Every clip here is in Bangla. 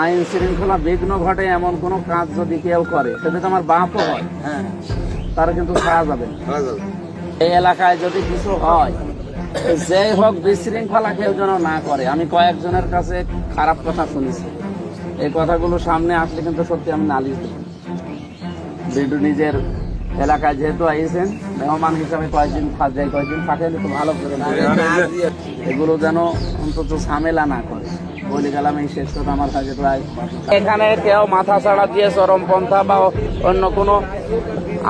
আইন শৃঙ্খলা বিঘ্ন ঘটে এমন কোনো কাজ যদি কেউ করে, সেটা তো আমার বাপও হয় হ্যাঁ তারা কিন্তু ছাড়া যাবে। না। এই এলাকায় যদি কিছু হয় যেই হোক বিশৃঙ্খলা কেউ যেন না করে, আমি কয়েকজনের কাছে খারাপ কথা শুনেছি। এই কথাগুলো সামনে আসলে কিন্তু সত্যি আমি নালিশ দেব। বিডু নিজের এলাকায় যেহেতু আইছেন, মেহমান হিসাবে কয়েকদিন কয়েকদিন থাকেন একটু ভালো করে এগুলো যেন অন্তত ঝামেলা না করে। বলে গেলাম এই শেষ কথা আমার কাছে প্রায়। এখানে কেউ মাথা ছাড়া দিয়ে চরমপন্থা বা অন্য কোনো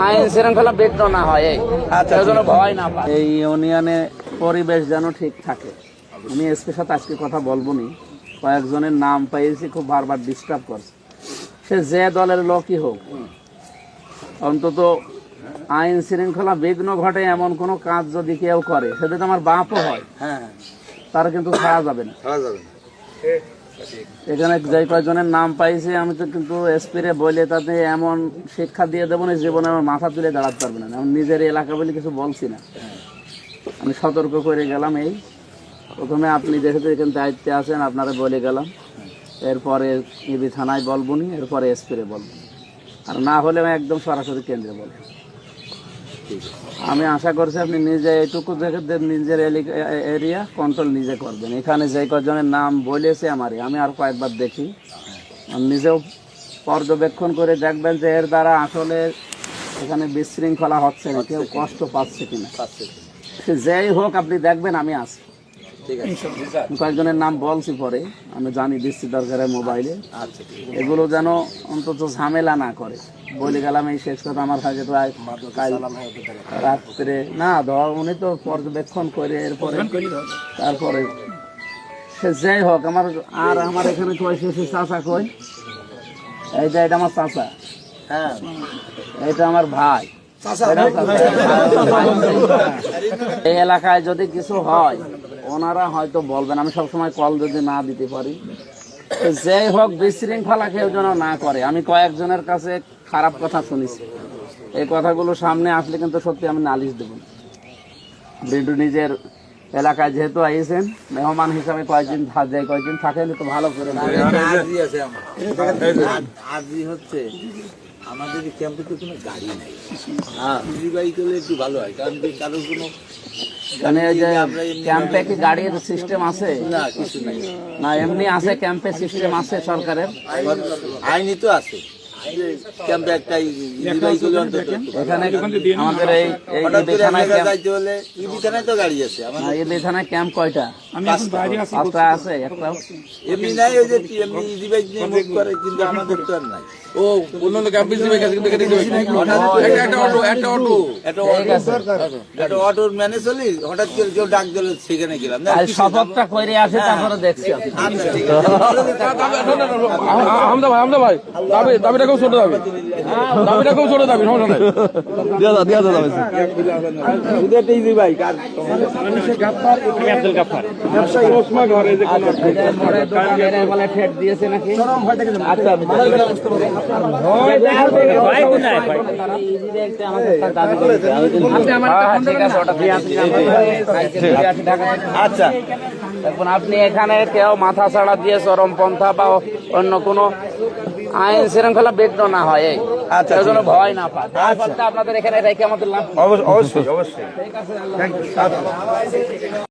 আইন শৃঙ্খলা বিঘ্ন না হয় এই। আচ্ছা, ভয় না পায়। এই ইউনিয়নে পরিবেশ যেন ঠিক থাকে। আমি এসপির সাথে আজকে কথা বলব নি কয়েকজনের নাম পেয়েছি খুব বারবার ডিস্টার্ব করছে। সে যে দলের লোকই হোক অন্তত আইন শৃঙ্খলা বিঘ্ন ঘটে এমন কোনো কাজ যদি কেউ করে সেটা তো আমার বাপও হয়। হ্যাঁ। তারা কিন্তু ছাড়া যাবে না। ভালো যাবে না। এখানে যে কয়েকজনের নাম পাইছে, আমি তো কিন্তু এসপিরে বলে তাতে এমন শিক্ষা দিয়ে দেবো না, জীবনে আমার মাথা তুলে দাঁড়াতে পারবে না। আমি নিজের এলাকা বলে কিছু বলছি না। আমি সতর্ক করে গেলাম এই। প্রথমে আপনি যেহেতু এখানে দায়িত্বে আছেন, আপনারা বলে গেলাম। এরপরে ইবি থানায় বলবনি এরপরে এসপিরে বলব আর না হলে আমি একদম সরাসরি কেন্দ্রে বলব। আমি আশা করছি আপনি নিজে এইটুকু দেখে নিজের এরিয়া কন্ট্রোল নিজে করবেন। এখানে যে কজনের নাম বলেছে আমারই আমি আর কয়েকবার দেখি। নিজেও পর্যবেক্ষণ করে দেখবেন যে এর দ্বারা আসলে এখানে বিশৃঙ্খলা হচ্ছে না কেউ কষ্ট পাচ্ছে কিনা। যেই হোক আপনি দেখবেন আমি আমি কয়েকজনের নাম বলছি পরে আমি জানি দিচ্ছি দরকারের মোবাইলে। আচ্ছা। এগুলো যেন অন্তত ঝামেলা না করে। বলে গেলাম এই শেষ কথা আমার কাছে প্রায় রাত্রে। না ধর উনি তো পর্যবেক্ষণ করে এরপরে তারপরে সে যাই হোক আমার আর আমার এখানে কয় শেষে চাচা কই এই যে এটা আমার চাচা। হ্যাঁ। এটা আমার ভাই। এই এলাকায় যদি কিছু হয় ওনারা হয়তো বলবেন আমি সবসময় কল যদি না দিতে পারি। তো যেই হোক বিশৃঙ্খলা কেউ যেন না করে। আমি কয়েকজনের কাছে খারাপ কথা শুনেছি। এই কথাগুলো সামনে আসলে কিন্তু সত্যি আমি নালিশ দেব। বিডু নিজের এলাকায় যেহেতু আইসেন মেহমান হিসাবে কয়েকদিন থাকবে কয়েকদিন থাকেন একটু ভালো করে। আজই আছে আমার। আজ- আজই হচ্ছে আমাদের ক্যাম্পে তো কোনো গাড়ি নাই। হ্যাঁ। একটু ভালো হয় কারণ কি কারোর কোনো মানে যে ক্যাম্পে কি গাড়ির সিস্টেম আছে? না কিছু নাই। না এমনি আছে ক্যাম্পে সিস্টেম আছে সরকারের? আইনি তো আছে। হঠাৎ করে কেউ সেখানে গেলাম দেখছি ঠিক ভাই হামদা ভাই দাবি দাবিটা খুব ছোট দাবি। দাবিটা খুব ছোট দাবি সমস্যা নাই। পরে দোকানের বলে ঠেট দিয়েছে নাকি আচ্ছা ঠিক আছে ওটা দিয়ে আসি আচ্ছা। এখন আপনি এখানে কেউ মাথা ছাড়া দিয়ে চরমপন্থা বা অন্য কোনো আইন শৃঙ্খলা বিঘ্ন না হয় আচ্ছা, যেন ভয় না পায়। আপনাদের এখানে রেখে আমাদের লাভ? অবশ্যই অবশ্যই।